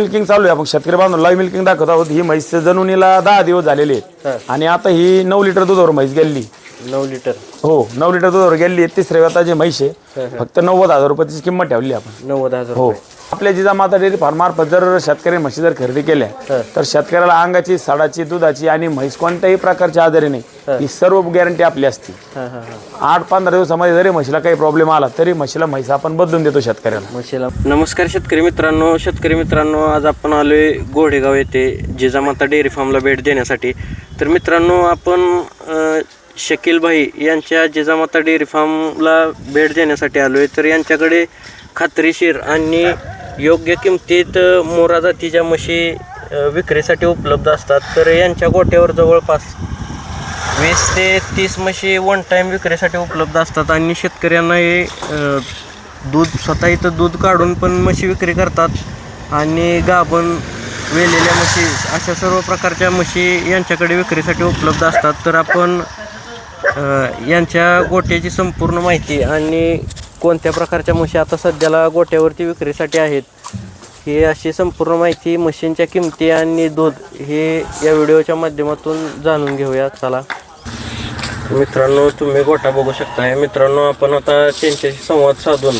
Milking चालू आहे. आपण शेतकरी बांधून लाईव्ह मिल्किंग दाखवत आहोत. ही म्हैस जनुनीला दहा दिवस झालेले आहेत आणि आता ही नऊ लिटर दुधावर म्हैस गेली नऊ लिटर. हो नऊ लिटर दुधावर गेली तिसऱ्या वेताची म्हैस आहे फक्त नव्वद हजार रुपयाची किंमत ठेवली आपण. नव्वद हजार हो. आपल्या जिजामाता डेअरी फार्मार्फत जर शेतकरी म्हशी जर खरेदी केल्या तर शेतकऱ्याला अंगाची साडाची दुधाची आणि म्हैस कोणत्याही प्रकारची आजारी नाही. ही सर्व गॅरंटी आपली असते. आठ पंधरा दिवसामध्ये जरी म्हशीला काही प्रॉब्लेम आला तरी म्हशीला म्हैस आपण बदलून देतो शेतकऱ्याला. म्हशीला. नमस्कार शेतकरी मित्रांनो. शेतकरी मित्रांनो आज आपण आलोय गोडेगाव येथे जिजामाता डेअरी फार्मला भेट देण्यासाठी. तर मित्रांनो आपण शकील भाई यांच्या जिजामाता डेअरी फार्मला भेट देण्यासाठी आलो आहे तर यांच्याकडे खात्रीशीर आणि योग्य किमतीत मोरा जातीच्या म्हशी विक्रीसाठी उपलब्ध असतात. तर यांच्या गोट्यावर जवळपास वीस ते तीस म्हशी वन टाईम विक्रीसाठी उपलब्ध असतात. आणि शेतकऱ्यांना हे दूध स्वतः इथं दूध काढून पण म्हशी विक्री करतात. आणि गाभण वेलेल्या म्हशी अशा सर्व प्रकारच्या म्हशी यांच्याकडे विक्रीसाठी उपलब्ध असतात. तर आपण यांच्या गोट्याची संपूर्ण माहिती आणि कोणत्या प्रकारच्या म्हशी आता सध्याला गोट्यावरती विक्रीसाठी आहेत ही अशी संपूर्ण माहिती म्हशींच्या किमती आणि दूध हे या व्हिडिओच्या माध्यमातून जाणून घेऊया. चला. मित्रांनो तुम्ही गोटा बघू शकता मित्रांनो आपण आता त्यांच्याशी संवाद साधून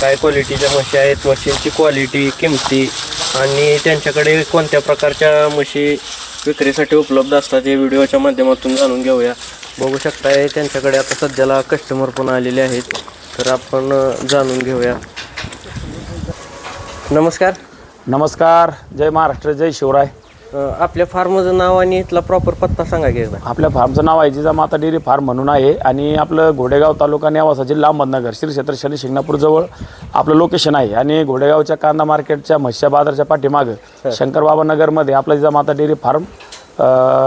काय क्वालिटीच्या म्हशी आहेत म्हशींची क्वालिटी किमती आणि त्यांच्याकडे कोणत्या प्रकारच्या म्हशी विक्रीसाठी उपलब्ध असतात हे व्हिडिओच्या माध्यमातून जाणून घेऊया. बघू शकताय त्यांच्याकडे आता सध्याला कस्टमर पण आलेले आहेत तर आपण जाणून घेऊया. नमस्कार. नमस्कार. जय महाराष्ट्र जय शिवराय. आपल्या फार्मचं नाव आणि इथला प्रॉपर पत्ता सांगा की एकदा. आपल्या फार्मचं नाव आहे जिजामाता डेअरी फार्म म्हणून आहे आणि आपलं घोडेगाव तालुका नेवासा जिल्हा अहमदनगर श्री क्षेत्र शनी शिंगणापूरजवळ आपलं लोकेशन आहे. आणि घोडेगावच्या कांदा मार्केटच्या म्हश्या बाजारच्या पाठीमागं शंकरबाबा नगरमध्ये आपलं जिजामाता डेअरी फार्म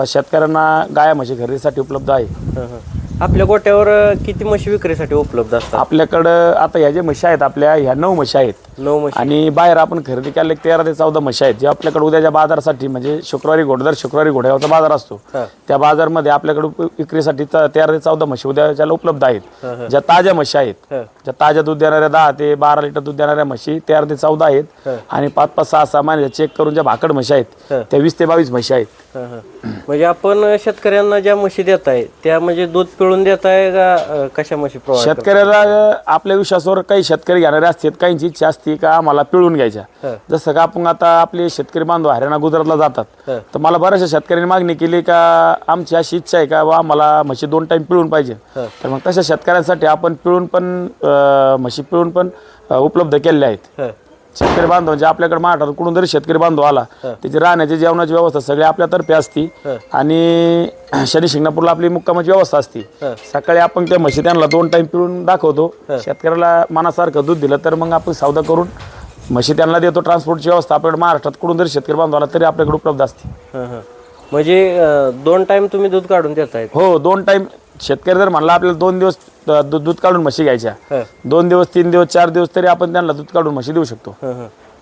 शेतकऱ्यांना गाया म्हशी खरेदीसाठी उपलब्ध आहे. आपल्या गोट्यावर किती म्हशी विक्रीसाठी उपलब्ध असतात? आपल्याकडं आता ह्या ज्या म्हशी आहेत आपल्या ह्या नऊ म्हशी आहेत. नऊ म्हशी. आणि बाहेर आपण खरेदी केले तेरा ते चौदा म्हशी आहेत. जे आपल्याकडे उद्याच्या बाजारासाठी म्हणजे शुक्रवारी घोडदर शुक्रवारी घोड्यावरचा बाजार असतो. त्या बाजारमध्ये आपल्याकडे उप- विक्रीसाठी त- तेरा ते चौदा म्हशी उद्याच्याला उपलब्ध आहेत. ज्या ताज्या म्हशी आहेत. ज्या ताज्या दूध देणाऱ्या दहा ते बारा लिटर दूध देणाऱ्या म्हशी तेरा ते चौदा आहेत. आणि पाच पाच सहा सहा महिने चेक करून ज्या भाकड म्हशी आहेत त्या वीस ते बावीस म्हशी आहेत. हं, हं. म्हणजे आपण शेतकऱ्यांना ज्या म्हशी देत आहे त्या म्हणजे दूध पिळून देत आहे का अं, कशा म्हशी प्रोव्हाइड शेतकऱ्याला आपल्या विश्वासावर काही शेतकरी घेणारे असतात काहींची इच्छा असते का आम्हाला पिळून घ्यायच्या. जसं का आपण आता आपले शेतकरी बांधव हरियाणा गुजरातला जातात. तर मला बऱ्याचशा शेतकऱ्यांनी मागणी केली का आमची अशी इच्छा आहे का बा आम्हाला म्हशी दोन टाइम पिळून पाहिजे. तर मग तशा शेतकऱ्यांसाठी आपण पिळून पण म्हशी पिळून पण उपलब्ध केलेल्या आहेत शेतकरी बांधव म्हणजे आपल्याकडे महाराष्ट्रात कुठून जरी शेतकरी बांधव आला त्याची राहण्याची जेवणाची व्यवस्था सगळी आपल्यातर्फे असती. आणि शनी शिंगणापूरला आपली मुक्कामाची व्यवस्था असती. सकाळी आपण त्या म्हशी त्यांना दोन टाइम पिळून दाखवतो. शेतकऱ्याला मनासारखं दूध दिलं तर मग आपण सौदा करून म्हशी त्यांना देतो. ट्रान्सपोर्टची व्यवस्था आपल्याकडे महाराष्ट्रात कुठून जरी शेतकरी बांधव आला तरी आपल्याकडे उपलब्ध असते. म्हणजे दोन टाइम तुम्ही दूध काढून देत आहेत हो दोन टाइम शेतकरी जर म्हणला आपल्याला दोन दिवस अं, दूध दूध काढून म्हशी घ्यायच्या. दोन दिवस तीन दिवस चार दिवस तरी आपण त्यांना दूध काढून म्हशी देऊ शकतो.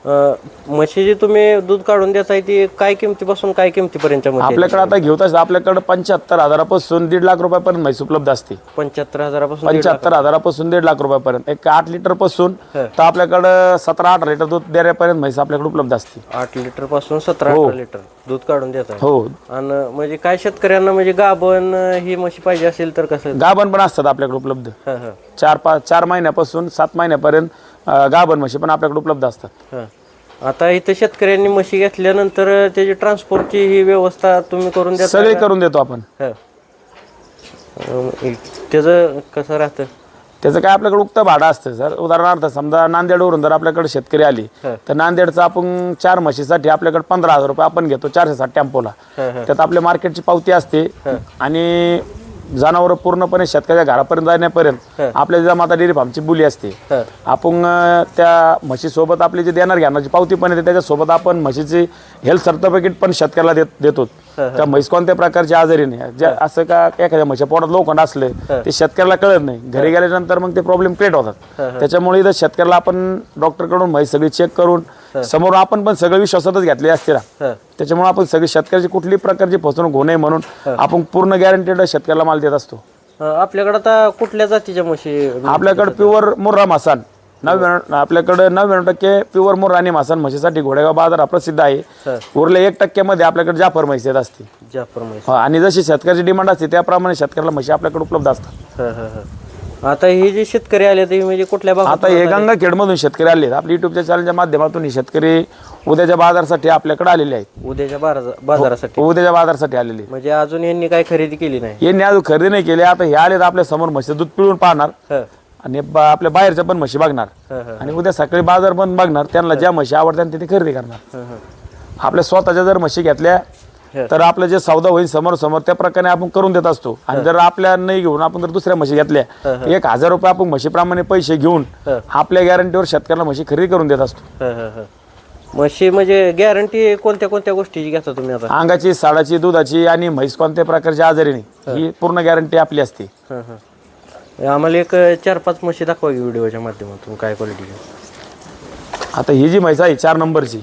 हं, हं. अं, म्हशी जी तुम्ही दूध काढून देत आहे ती काय किमतीपासून काय किमतीपर्यंतच्या म्हशी आहेत? आपल्याकडे आता घेऊत आपल्याकडे पंच्याहत्तर हजारापासून दीड लाख रुपयापर्यंत म्हैस उपलब्ध असते. पंच्याहत्तर हजारापासून दीड पंच्याहत्तर हजारापासून दीड लाख रुपयापर्यंत. एक आठ लिटरपासून तर आपल्याकडं सतरा अठरा लिटर दूध देण्यापर्यंत म्हैस आपल्याकडे उपलब्ध असते. आठ लिटरपासून सतरा अठरा लिटर दूध काढून देत आहे हो. आणि म्हणजे काय शेतकऱ्यांना म्हणजे गाभण ही म्हशी पाहिजे असेल तर कसं? गाभण पण असतात आपल्याकडे उपलब्ध. हं, हं, चार पाच चार महिन्यापासून सात महिन्यापर्यंत अं, गाभण म्हशी पण आपल्याकडे उपलब्ध असतात. हं. आता इथं शेतकऱ्यांनी म्हशी घेतल्यानंतर त्याची ट्रान्सपोर्टची ही व्यवस्था तुम्ही करून द्या सगळे करून देतो आपण. त्याचं कसं राहतं? त्याचं काय आपल्याकडे उक्त भाडं असतं सर. उदाहरणार्थ समजा नांदेडवरून जर आपल्याकडे शेतकरी आली तर नांदेडचं आपण चार म्हशीसाठी आपल्याकडे पंधरा हजार रुपये आपण घेतो चारशे साठ टेम्पोला. त्यात आपल्या मार्केटची पावती असते आणि जनावर पूर्णपणे शेतकऱ्याच्या घरापर्यंत जाण्यापर्यंत आपल्या ज्या माता डेअरी फार्मची बोली असते. आपण त्या म्हशीसोबत आपली जे देणार घेण्याची पावती पण येते त्याच्यासोबत आपण म्हशीची हेल्थ सर्टिफिकेट पण शेतकऱ्याला देत देतो. का म्हैस कोणत्या प्रकारची आजारी नाही. ज्या असं का एखाद्या म्हशी पोटात लोखंड असले ते शेतकऱ्याला कळत नाही. घरी गेल्यानंतर मग ते प्रॉब्लेम क्रिएट होतात. त्याच्यामुळे इथं शेतकऱ्याला आपण डॉक्टरकडून म्हैस सगळी चेक करून समोर आपण पण सगळं विश्वासातच घेतली असते ना. त्याच्यामुळे आपण सगळी शेतकऱ्याची कुठलीही प्रकारची फसवणूक होऊ नये म्हणून आपण पूर्ण गॅरंटेड शेतकऱ्याला माल देत असतो. आपल्याकडे आता कुठल्या जातीच्या म्हशी आपल्याकडे प्युअर मुर्रा मसान. नव्याण्णव आपल्याकडे नव्याण्णव टक्के प्युअर मोर राणी मासन म्हशीसाठी घोडेगाव बाजार हा प्रसिद्ध आहे. उरले एक टक्क्यामध्ये आपल्याकडे जाफर म्हैस येत असते. जाफर म्हैस. हो, आणि जशी शेतकऱ्याची डिमांड असते त्याप्रमाणे शेतकऱ्याला म्हशी आपल्याकडे उपलब्ध असतात. आता हे जे शेतकरी आले ते म्हणजे कुठल्या भागात आता हे गंगाखेडमधून शेतकरी आले आहेत. आपल्या युट्यूबच्या चॅनलच्या माध्यमातून हे शेतकरी उद्याच्या बाजारासाठी आपल्याकडे आलेले आहेत. उद्याच्या बारा- बाजारासाठी? उद्याच्या बाजारासाठी आलेले आहेत. म्हणजे अजून यांनी काही खरेदी केली नाही? यांनी अजून खरेदी नाही केली. आता हे आले तर आपल्यासमोर म्हशी दूध पिळून पाहणार हं, आणि बा- आपल्या बाहेरच्या पण म्हशी बघणार. हं, हं, आणि उद्या सकाळी बाजार पण बघणार. त्यांना ज्या म्हशी आवडतात ते खरेदी करणार. हं, हं. आपल्या स्वतःच्या जर म्हशी घेतल्या. तर आपलं जे सौदा होईल समोर समोर त्या प्रकारे आपण करून देत असतो. आणि जर आपल्या नाही घेऊन आपण जर दुसऱ्या म्हशी घेतल्या एक हजार रुपये आपण म्हशीप्रमाणे पैसे घेऊन. आपल्या गॅरंटीवर शेतकऱ्याला म्हशी खरेदी करून देत असतो. म्हशी म्हणजे गॅरंटी कोणत्या कोणत्या गोष्टीची घेता तुम्ही आता? अंगाची साडाची दुधाची आणि म्हैस कोणत्या प्रकारची आजारी नाही. ही पूर्ण गॅरंटी आपली असते. आम्हाला एक चार पाच म्हशी दाखवा की व्हिडिओच्या माध्यमातून काय क्वालिटी आता ही जी म्हैस आहे चार नंबरची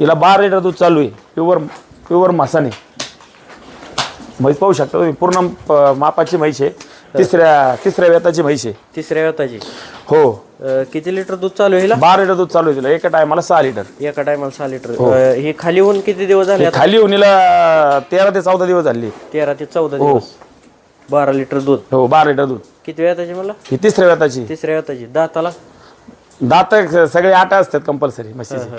हिला बारा लिटर दूध चालू आहे. प्युअर प्युअर मासाने म्हैस पाहू शकता तुम्ही पूर्ण प- मापाची म्हैस आहे. तिसऱ्या तिसऱ्या वेताची म्हैस आहे. तिसऱ्या व्यताची. हो. अं, किती लिटर दूध चालू आहे हिला? बारा लिटर दूध चालू आहे तिला. एका टायमाला सहा लिटर. एका टायमाला सहा लिटर. अं, हे खाली होऊन किती दिवस झाले आता? खाली हिला तेरा ते चौदा दिवस झाले. तेरा ते चौदा दिवस. बारा लिटर दूध. हो बारा लिटर दूध. किती वेताची मला ही तिसऱ्या वेताची तिसऱ्या वेताची दाताला? दात सगळे आटा असतात कंपल्सरी म्हशीची.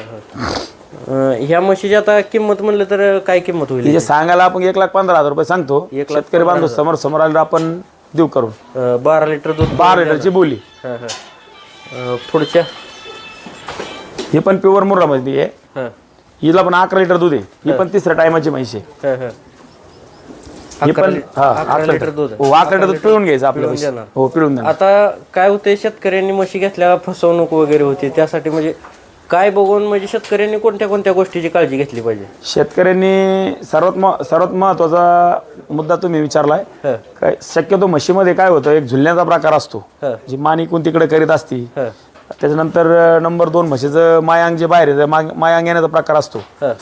अं, ह्या म्हशीची आता किंमत म्हणलं तर काय किंमत होईल? तिचे सांगायला आपण एक लाख पंधरा हजार रुपये सांगतो. एक लाख शेतकरी बांधव समोर समोर आले आपण देऊ करून. अं, बारा लिटर दूध बारा लिटरची बोली. हं, हं. अं, पुढच्या? ही पण प्युअर मुर्रामध्ये आहे. हं, हिला पण अकरा लिटर दूध आहे. ही पण तिसऱ्या टायमाची म्हैस आहे. हं, हं. ही अकरा पण लि- हा अकरा अकरा लिटर दूध आहे. हो अकरा लिटर दूध पिळून घ्यायचं आपल्या म्हशी. देणार. हो पिळून देणार. आता काय होते शेतकऱ्यांनी म्हशी घेतल्या फसवणूक वगैरे होती. त्यासाठी म्हणजे काय बघून म्हणजे शेतकऱ्यांनी कोणत्या कोणत्या गोष्टीची काळजी घेतली पाहिजे? शेतकऱ्यांनी सर्वात म सर्वात महत्त्वाचा मुद्दा तुम्ही विचारलाय. हं, काय शक्यतो म्हशीमध्ये काय होतं एक झुलण्याचा प्रकार असतो. हं, जी मानी कोण तिकडे करीत असती हं, त्याच्यानंतर नंबर दोन म्हशीचं मायांग जे बाहेर येतं माग- मायांग येण्याचा प्रकार असतो. हं,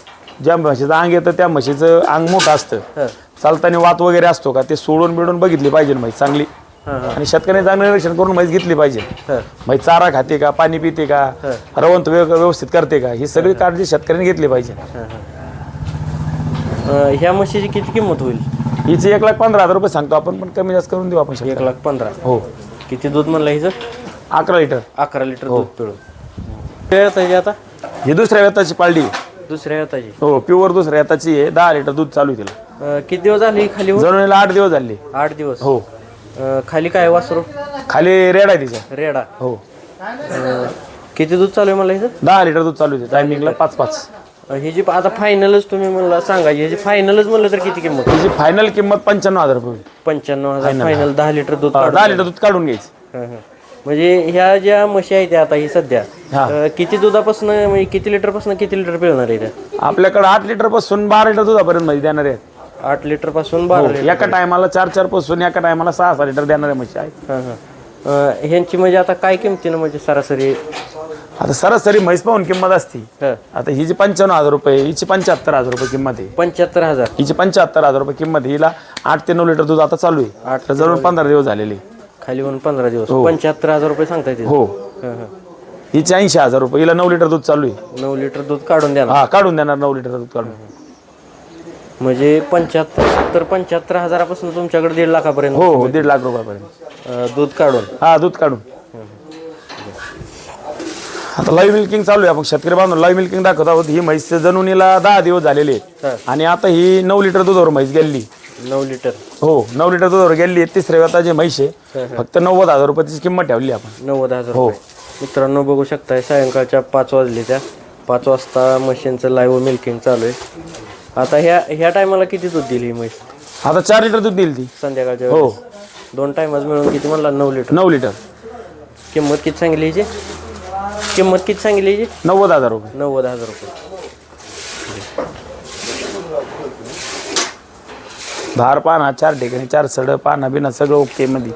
ज्या म्हशीचं अंग येतं त्या म्हशीचं अंग मोठं असतं. हं, चालताना वात वगैरे असतो का ते सोडून बिडून बघितली पाहिजे म्हैस चांगली. हं, हं, आणि शेतकऱ्यांनी चांगलं निरीक्षण करून म्हैस घेतली पाहिजे. हं. म्हैस चारा खाते का पाणी पिते का रवंत व्य- व्यवस्थित करते का ही सगळी काळजी शेतकऱ्यांनी घेतली पाहिजे. अं, ह्या म्हशीची किती किंमत होईल? हिची एक लाख पंधरा हजार रुपये सांगतो आपण पण कमी जास्त करून देऊ आपण शेतकऱ्याला. एक लाख पंधरा. हो. किती दूध म्हणलं हिचं? अकरा लिटर. अकरा लिटर दूध पिळून. काय येताची आता? ही दुसऱ्या व्यताची पाळली दुसऱ्या येताची हो प्युअर दुसऱ्या व्यताची आहे. दहा लिटर दूध चालू आहे तिला. किती दिवस झाले ही खाली होऊन? आठ दिवस झाले. आठ दिवस. हो. अं, खाली काय वासरू? खाली रेड आहे तिच्या रेडा. हो. अं, किती दूध चालू आहे मला हिचं दहा लिटर दूध चालू आहे टायमिंगला पाच पाच. अं, ही जी आता फायनलच तुम्ही मला सांगा ह्याची फायनलच म्हणलं तर किती किंमत? तिची फायनल किंमत पंच्याण्णव हजार रुपये. पंच्याण्णव हजार फायनल दहा लिटर दूध हा, दहा लिटर दूध काढून घ्यायचं. हं, हं. म्हणजे ह्या ज्या म्हशी आहेत त्या आता ही सध्या हा. अं, किती दुधापासून म्हणजे किती लिटरपासून किती लिटर पिळणार आहे त्या? आपल्याकडे आठ लिटरपासून बारा लिटर दुधापर्यंत देणार आहेत. आठ लिटरपासून बारा लिटर एका टायमाला चार चारपासून एका टायमाला सहा सहा लिटर देणाऱ्या म्हशी आहेत. हं, हं. अं, ह्यांची म्हणजे आता काय किमतीनं म्हणजे सरासरी? आता सरासरी म्हैस पाहून किंमत असते. हं. आता हिची पंच्याण्णव हजार रुपये हिची पंच्याहत्तर हजार रुपये किंमत आहे. पंच्याहत्तर हजार. हिची पंच्याहत्तर हजार रुपये किंमत आहे. हिला आठ ते नऊ लिटर दूध आता चालू आहे. आठ जवळ पंधरा दिवस झालेले खाली होऊन पंधरा दिवस. पंच्याहत्तर हजार रुपये सांगता येतील हो. हं, हं. हिची ऐंशी हजार रुपये. हिला नऊ लिटर दूध चालू आहे. नऊ लिटर दूध काढून द्या ना हा काढून देणार नऊ लिटर दूध काढून. म्हणजे पंच्याहत्तर सत्तर पंच्याहत्तर हजारापासून तुमच्याकडे दीड लाखापर्यंत हो हो दीड लाख रुपयापर्यंत. अं, दूध काढून. हा दूध काढून. आता लाईव्ह मिल्किंग चालू आहे. आपण शेतकरी बांधून लाईव्ह मिल्किंग दाखवत आहोत. ही म्हैस जनुनीला दहा दिवस झालेले आहेत. हं. आणि आता ही नऊ लिटर दुधावर म्हैस गेली नऊ लिटर. हो नऊ लिटर दुधावर गेली आहे. तिसऱ्या व्यताची म्हैस आहे. फक्त नव्वद हजार रुपये तिची किंमत ठेवली आपण. नव्वद हजार रुपये. मित्रांनो बघू शकताय सायंकाळच्या पाच वाजले त्या पाच वाजता मशीनचं लाईव्ह मिल्किंग चालू आहे. आता ह्या ह्या टायमाला किती दूध दिली ही म्हैस? आता चार लिटर दूध दिली ती. संध्याकाळच्या हो. वेळेस? दोन टायमाच मिळून किती म्हणला? नऊ लिटर. नऊ लिटर. किंमत किती सांगली हिची? किंमत किती सांगली हिची? नव्वद हजार रुपये. नव्वद हजार रुपये. धार पाना चार ठिकाणी चार सड पाना बिना सगळं ओके मध्ये.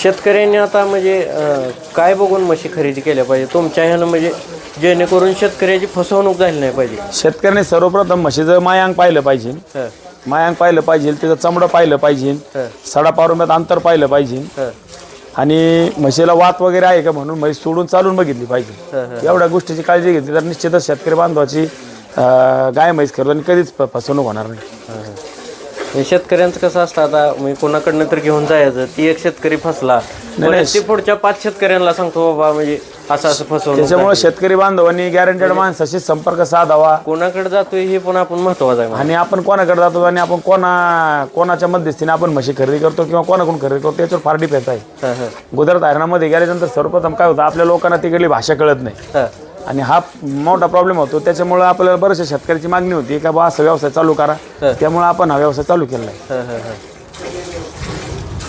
शेतकऱ्यांनी आता म्हणजे काय बघून म्हशी खरेदी केल्या पाहिजे? तुमच्या ह्यानं म्हणजे जेणेकरून शेतकऱ्याची फसवणूक झाली नाही पाहिजे. शेतकऱ्याने सर्वप्रथम म्हशीचं मायांक पाहिलं पाहिजे. हं, मायांक पाहिलं पाहिजे त्याचं चमडं पाहिलं पाहिजे. हं, सडा पारुम्यात अंतर पाहिलं पाहिजे. हं, आणि म्हशीला वात वगैरे आहे का म्हणून म्हैस सोडून चालून बघितली हं, पाहिजे एवढ्या गोष्टीची काळजी घेतली तर निश्चितच शेतकरी बांधवाची अं, गाय म्हैस खरेदी कधीच फ- फसवणूक होणार नाही. हं, शेतकऱ्यांचं कसं असतं आता मी कोणाकडनं तर घेऊन जायचं ती एक शेतकरी फसला. परत ते पुढच्या पाच शेतकऱ्यांना सांगतो बाबा म्हणजे असं असं फसवणूक त्याच्यामुळे शेतकरी बांधवांनी गॅरंटेड माणसाशी संपर्क साधावा. कोणाकडे जातोय हे पण आपण महत्वाचं आहे आणि आपण कोणाकडे जातो आणि आपण कोणा कोणाच्या मध्यस्थीने आपण म्हशी खरेदी करतो किंवा कोणाकडून खरेदी करतो याच्यावर फार डिपेंड आहे. हं, हं, गुजरात हरियाणामध्ये गेल्यानंतर सर्वप्रथम काय होतं आपल्या लोकांना तिकडली भाषा कळत नाही. हं, आणि हा मोठा प्रॉब्लेम होतो त्याच्यामुळे आपल्याला बऱ्याचशा शेतकऱ्याची मागणी होती का बा असं व्यवसाय चालू करा. त्यामुळे आपण हा व्यवसाय चालू केला आहे हं, हं, हं.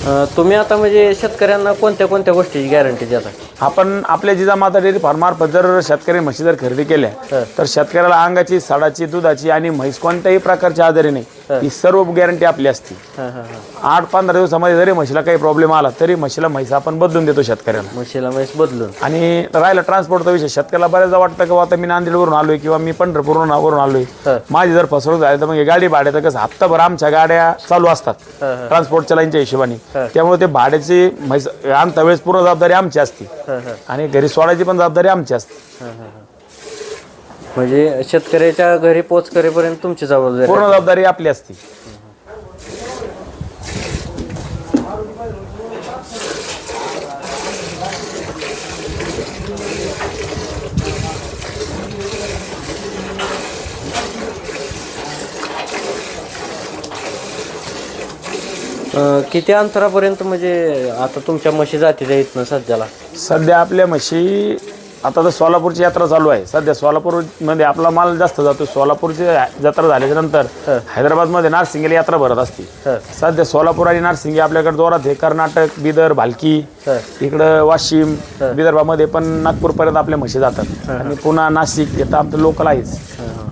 अं, तुम्ही आता म्हणजे शेतकऱ्यांना कोणत्या कोणत्या गोष्टीची गॅरंटी देता आपण आपल्या जिजामाता डेअरी फार्मार्फत जर शेतकरी म्हशी जर खरेदी केल्या. तर शेतकऱ्याला अंगाची साडाची दुधाची आणि म्हैस कोणत्याही प्रकारची आजारी नाही ही सर्व गॅरंटी आपली असते हं, हं, हं. आठ पंधरा दिवसामध्ये जरी म्हशीला काही प्रॉब्लेम आला तरी म्हशीला म्हैस आपण बदलून देतो शेतकऱ्याला म्हशीला म्हैस बदलून आणि राहिला ट्रान्सपोर्टचा विषय शेतकऱ्याला बऱ्याचदा वाटतं की आता मी नांदेडवरून आलोय किंवा मी पंढरपूरवरून वरून आलोय. माझी जर फसवणूक झाली तर मग गाडी भाड्याचं कसं हप्ताभर आमच्या गाड्या चालू असतात. ट्रान्सपोर्टच्या लाईनच्या हिशोबाने. त्यामुळे ते भाड्याची म्हैस आणता वेळेस पूर्ण जबाबदारी आमची असते आणि घरी सोडायची पण जबाबदारी आमची असते. म्हणजे शेतकऱ्याच्या घरी पोच करेपर्यंत तुमची जबाबदारी पूर्ण जबाबदारी आपली असते. अं, किती अंतरापर्यंत म्हणजे आता तुमच्या म्हशी आहेत ना सध्याला? सध्या आपल्या म्हशी आता तर सोलापूरची यात्रा चालू आहे. सध्या सोलापूरमध्ये आपला माल जास्त जातो. सोलापूरची जत्रा झाल्याच्यानंतर हैदराबादमध्ये नारसिंगेला यात्रा भरत असते. हं, सध्या सोलापूर आणि नारसिंगी आपल्याकडे जोरात आहे. कर्नाटक बिदर भालकी हं, इकडं वाशिम विदर्भामध्ये पण नागपूरपर्यंत आपल्या म्हशी जातात. आणि पुन्हा नाशिक येतं आमचं लोकल आहेच. हं, हं.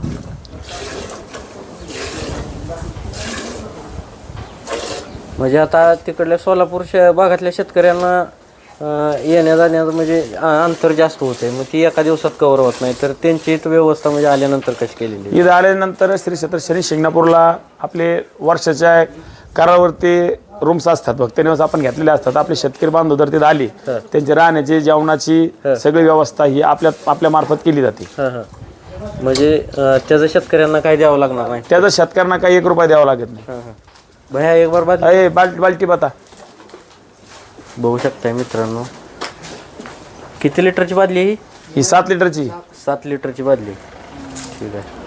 म्हणजे आता तिकडल्या सोलापूर भागातल्या शेतकऱ्यांना येण्या जाण्याचं म्हणजे अंतर जास्त होते मग ती एका दिवसात कव्हर होत नाही. तर त्यांची इथं व्यवस्था म्हणजे आल्यानंतर कशी केलेली? ईद आल्यानंतर श्री क्षेत्र शनी शिंगणापूरला आपले वर्षाच्या करावरती रूम्स असतात भक्त निवास आपण घेतलेले असतात. आपले शेतकरी बांधव जर तिथे आली त्यांची राहण्याची जेवणाची सगळी व्यवस्था ही आपल्या आपल्या मार्फत केली जाते. म्हणजे त्याचं शेतकऱ्यांना काही द्यावं लागणार नाही? त्याचा शेतकऱ्यांना काही एक रुपया द्यावा लागत नाही. भैया एक बार बाल्टी बता. बघू शकताय मित्रांनो. किती लिटरची बादली आहे ही? ही सात लिटरची. सात लिटरची बादली. ठीक आहे.